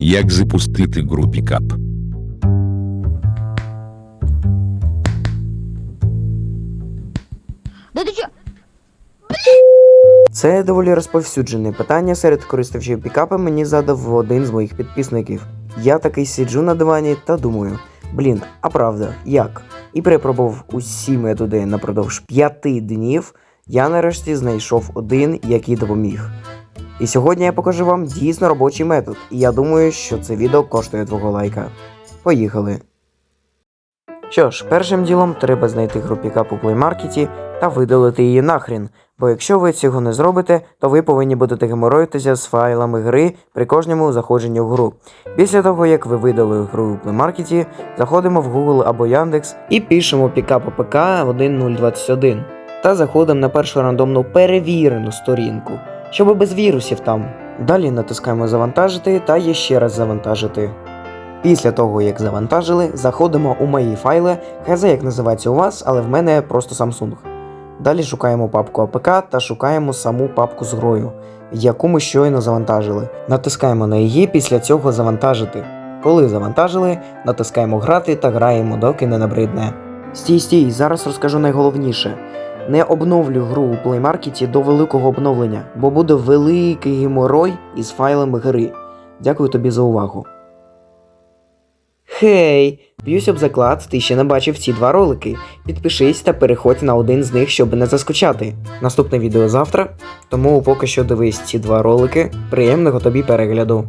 Як запустити гру пікап? Да ти чо? Це доволі розповсюджене питання серед користувачів пікапа мені задав один з моїх підписників. Я такий сиджу на дивані та думаю: блін, а правда, як? І перепробував усі методи напродовж п'яти днів. Я нарешті знайшов один, який допоміг. І сьогодні я покажу вам дійсно робочий метод, і я думаю, що це відео коштує твого лайка. Поїхали! Що ж, першим ділом треба знайти гру пікап у плеймаркеті та видалити її нахрін, бо якщо ви цього не зробите, то ви повинні будете геморроїтися з файлами гри при кожному заходженні в гру. Після того, як ви видали гру у плеймаркеті, заходимо в Google або Яндекс і пишемо пікап АПК 1021 та заходимо на першу рандомну перевірену сторінку, щоб без вірусів там. Далі натискаємо завантажити та є ще раз завантажити. Після того, як завантажили, заходимо у мої файли, хз як називається у вас, але в мене просто Samsung. Далі шукаємо папку APK та шукаємо саму папку з грою, яку ми щойно завантажили. Натискаємо на її, після цього завантажити. Коли завантажили, натискаємо грати та граємо, доки не набридне. Стій, стій, зараз розкажу найголовніше. Не обновлю гру у плеймаркеті до великого обновлення, бо буде великий геморой із файлами гри. Дякую тобі за увагу. Хей, б'юсь об заклад, ти ще не бачив ці два ролики. Підпишись та переходь на один з них, щоб не заскочати. Наступне відео завтра, тому поки що дивись ці два ролики. Приємного тобі перегляду.